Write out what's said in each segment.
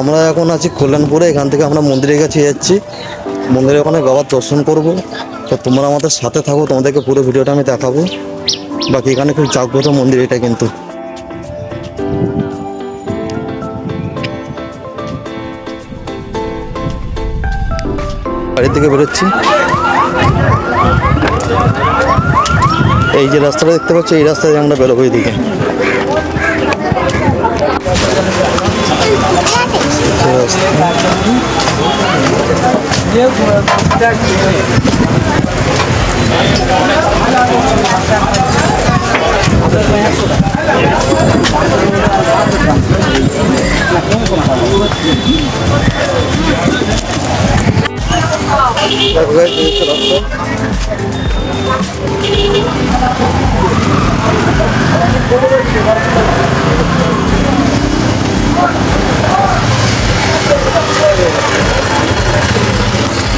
আমরা এখন আছি কল্যাণপুরে, এখান থেকে আমরা মন্দিরের কাছে যাচ্ছি। মন্দিরে ওখানে বাবার দর্শন করব। তো তোমরা আমাদের সাথে থাকো, তোমাদেরকে পুরো ভিডিওটা আমি দেখাবো। বাকি এখানে খুব জাগ্রত মন্দির এটা কিন্তু। বাড়ির থেকে বেরোচ্ছি। এই যে রাস্তাটা দেখতে পাচ্ছি, এই রাস্তা দিয়ে আমরা বেরোবো এইদিকে এই রাস্তা। দেখো guys,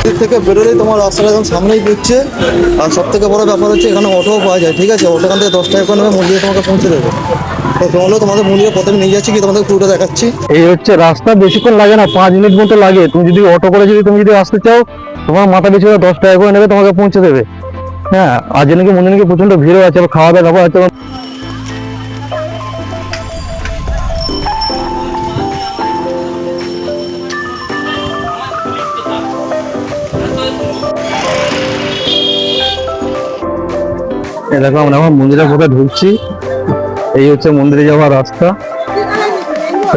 এদিক থেকে বেরোলেই তোমার রাস্তাটা এখন সামনেই দিচ্ছে আর সব থেকে বড় ব্যাপার হচ্ছে এখানে অটোও পাওয়া যায়, ঠিক আছে? অটোখান থেকে দশ টাকা করে নেবে মন্দিরে তোমাকে পৌঁছে দেবে। তো তোমাদের মন্দিরে প্রথমে নিয়ে যাচ্ছি কি দেখাচ্ছি। এই হচ্ছে রাস্তা, বেশিক্ষণ লাগে না, পাঁচ মিনিট মতো লাগে। তুমি যদি অটো করে যদি তুমি যদি আসতে চাও, তোমার মাথা দশ টাকা করে নেবে, তোমাকে পৌঁছে দেবে। হ্যাঁ মন্দির নাকি প্রচণ্ড ভিড়ও আছে খাওয়া দাওয়া আছে দেখো, আমরা এখন মন্দিরের কোথায় ঢুকছি। এই হচ্ছে মন্দিরে যাওয়ার রাস্তা।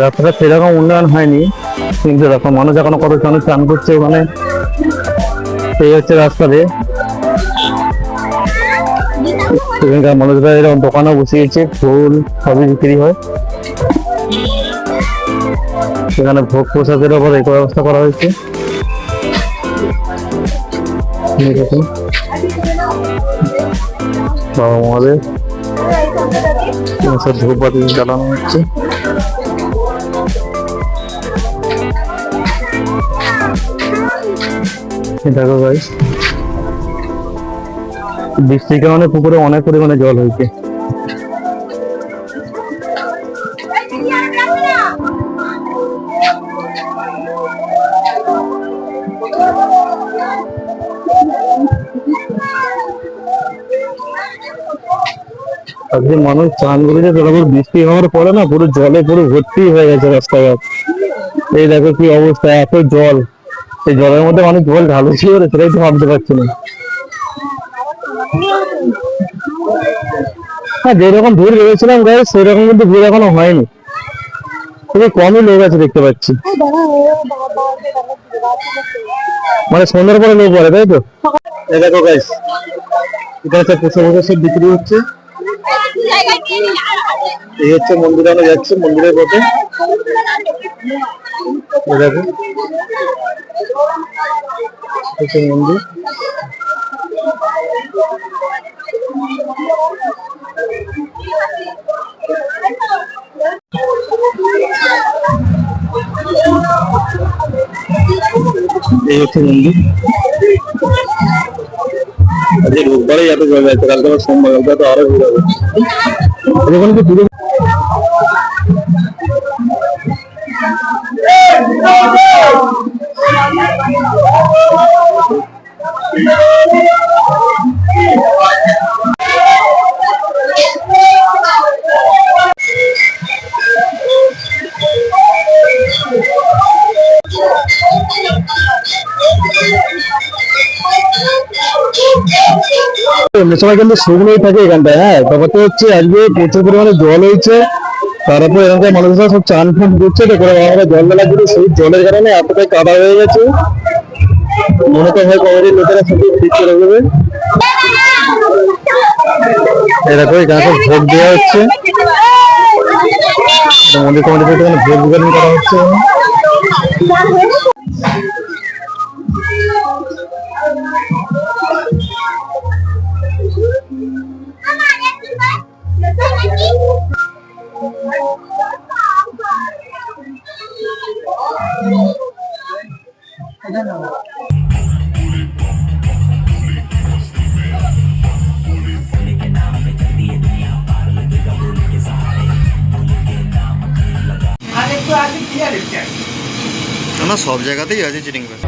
রাস্তাটা সেরকম উন্নয়ন হয়নি, কিন্তু দেখো, মানুষ এখনও কত মানুষ চান করছে ওখানে। এই হচ্ছে রাস্তা দিয়ে সেখানকার মানুষরা এরকম দোকানও বসিয়েছে ফুল সবই বিক্রি হয়। সেখানে ভোগ প্রসাদের ওপর এই ব্যবস্থা করা হয়েছে। এই দেখুন বাবা মহাদেব। সব ধূপবাতি জ্বালানো হচ্ছে। দেখো ভাই বৃষ্টির কারণে পুকুরে অনেক পরিমাণে জল হয়েছে। আজকে মানুষ চান করেছে তারপর বৃষ্টি হওয়ার পরে না পুরো জলে পুরো ভর্তি হয়ে গেছে রাস্তাঘাট। এই দেখো কি অবস্থা, এত জল। এই জলের মধ্যে মানুষ জল ঢালুছি ওরে সেটাই তো ভাবতে পারছি না। হ্যাঁ যেরকম ভিড় ভেবেছিলাম গায়ে সেরকম কিন্তু ভিড় এখনও হয়নি। খুবই কমই লোক আছে দেখতে পাচ্ছি। মানে সন্ধ্যার পরে লোক পড়ে তাই তো? দেখো গাইস এটা হচ্ছে পোশাক সব বিক্রি হচ্ছে। এই হচ্ছে মন্দিরে আমরা যাচ্ছি মন্দিরের পথে। দেখো মন্দির। এই হচ্ছে মন্দির। আজকে রোববারেই এত জল আছে কালকে আবার সোমবার কালকে তো আরও ভিড় হবে ওখানে কি পুরো এমনি সময় কিন্তু শুকনোই থাকে এখানটায় হ্যাঁ? ব্যাপারটা হচ্ছে আজকে প্রচুর পরিমাণে জল হয়েছে, তারপর এখানকার মানুষরা সব চান ফান করছে, তো করে আমরা জল মেলা করে সেই জলের কারণে এতটাই কাদা হয়ে গেছে। মনে তো হয় কমিটির লোকেরা সব ঠিক করে দেবে। এরকম এখানে সব ভোট দেওয়া হচ্ছে। মন্দির কমিটি থেকে ভোট বিতরণ করা হচ্ছে। না সব জায়গাতেই আছে চিটিং বাস